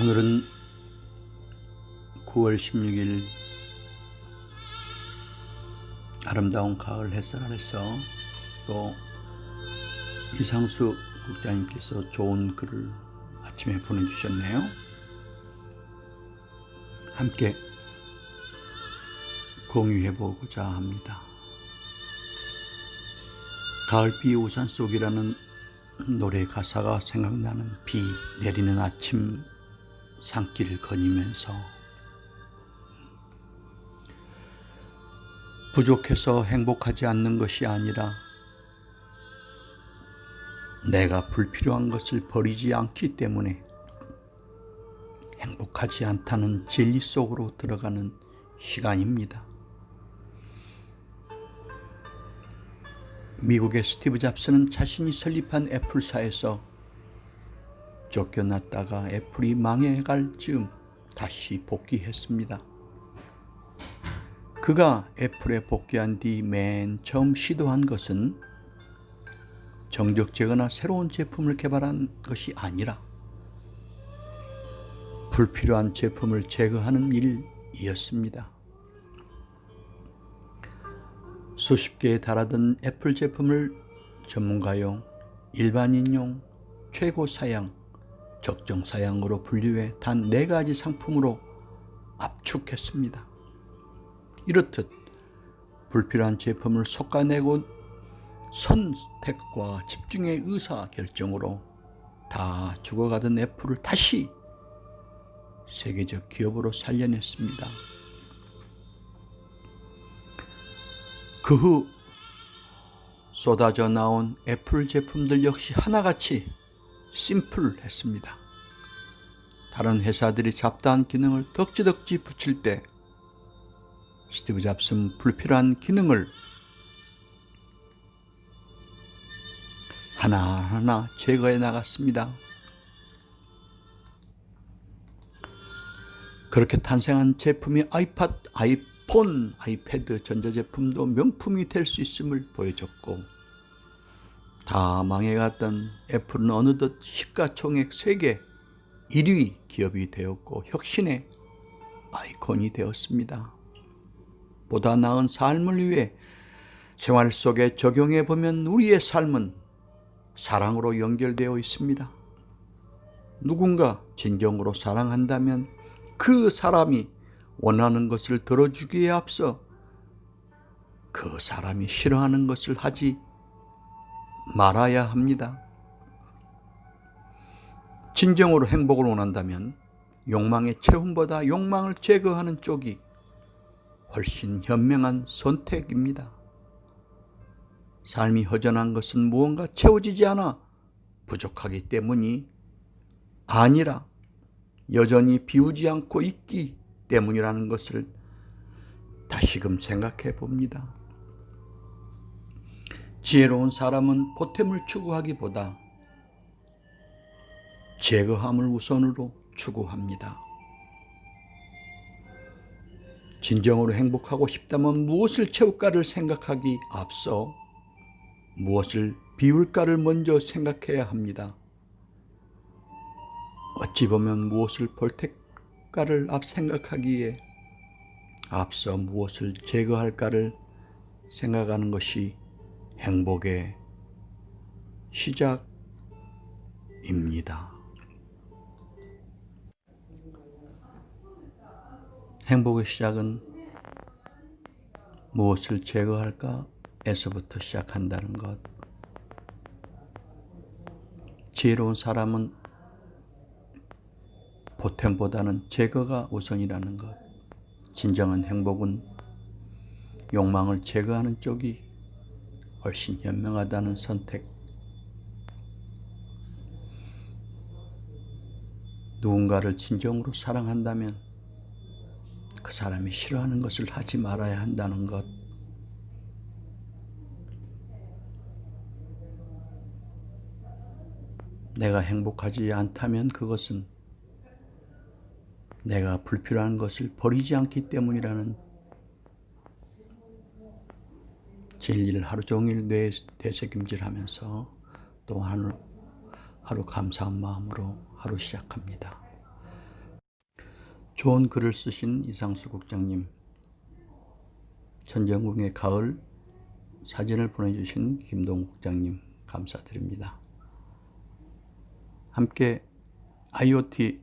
오늘은 9월 16일 아름다운 가을 햇살 아래서 또 이상수 국장님께서 좋은 글을 아침에 보내주셨네요. 함께 공유해보고자 합니다. 가을비 우산 속이라는 노래 가사가 생각나는 비 내리는 아침 산길을 거니면서 부족해서 행복하지 않는 것이 아니라 내가 불필요한 것을 버리지 않기 때문에 행복하지 않다는 진리 속으로 들어가는 시간입니다. 미국의 스티브 잡스는 자신이 설립한 애플사에서 쫓겨났다가 애플이 망해갈 즈음 다시 복귀했습니다. 그가 애플에 복귀한 뒤 맨 처음 시도한 것은 정적제거나 새로운 제품을 개발한 것이 아니라 불필요한 제품을 제거하는 일이었습니다. 수십 개에 달하던 애플 제품을 전문가용, 일반인용, 최고 사양, 적정 사양으로 분류해 단 네 가지 상품으로 압축했습니다. 이렇듯 불필요한 제품을 솎아내고 선택과 집중의 의사 결정으로 다 죽어가던 애플을 다시 세계적 기업으로 살려냈습니다. 그 후 쏟아져 나온 애플 제품들 역시 하나같이 심플했습니다. 다른 회사들이 잡다한 기능을 덕지덕지 붙일 때 스티브 잡스는 불필요한 기능을 하나하나 제거해 나갔습니다. 그렇게 탄생한 제품이 아이팟, 아이폰, 아이패드 전자제품도 명품이 될 수 있음을 보여줬고 다 망해갔던 애플은 어느덧 시가총액 세계 1위 기업이 되었고 혁신의 아이콘이 되었습니다. 보다 나은 삶을 위해 생활 속에 적용해 보면 우리의 삶은 사랑으로 연결되어 있습니다. 누군가 진정으로 사랑한다면 그 사람이 원하는 것을 들어주기에 앞서 그 사람이 싫어하는 것을 하지 말아야 합니다. 진정으로 행복을 원한다면 욕망의 채움보다 욕망을 제거하는 쪽이 훨씬 현명한 선택입니다. 삶이 허전한 것은 무언가 채워지지 않아 부족하기 때문이 아니라 여전히 비우지 않고 있기 때문이라는 것을 다시금 생각해 봅니다. 지혜로운 사람은 보탬을 추구하기보다 제거함을 우선으로 추구합니다. 진정으로 행복하고 싶다면 무엇을 채울까를 생각하기 앞서 무엇을 비울까를 먼저 생각해야 합니다. 어찌 보면 무엇을 볼택까를 앞 생각하기에 앞서 무엇을 제거할까를 생각하는 것이 행복의 시작입니다. 행복의 시작은 무엇을 제거할까 에서부터 시작한다는 것. 지혜로운 사람은 보탬보다는 제거가 우선이라는 것. 진정한 행복은 욕망을 제거하는 쪽이 훨씬 현명하다는 선택. 누군가를 진정으로 사랑한다면 그 사람이 싫어하는 것을 하지 말아야 한다는 것. 내가 행복하지 않다면 그것은 내가 불필요한 것을 버리지 않기 때문이라는 진리를 하루 종일 뇌에 되새김질 하면서 또 하루, 하루 감사한 마음으로 하루 시작합니다. 좋은 글을 쓰신 이상수 국장님, 전정궁의 가을 사진을 보내주신 김동 국장님 감사드립니다. 함께 IoT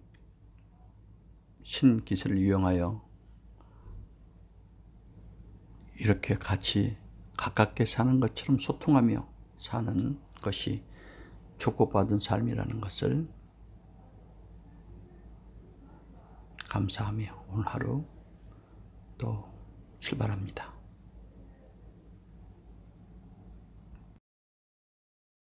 신기술을 이용하여 이렇게 같이 가깝게 사는 것처럼 소통하며 사는 것이 축복받은 삶이라는 것을 감사하며 오늘 하루 또 출발합니다.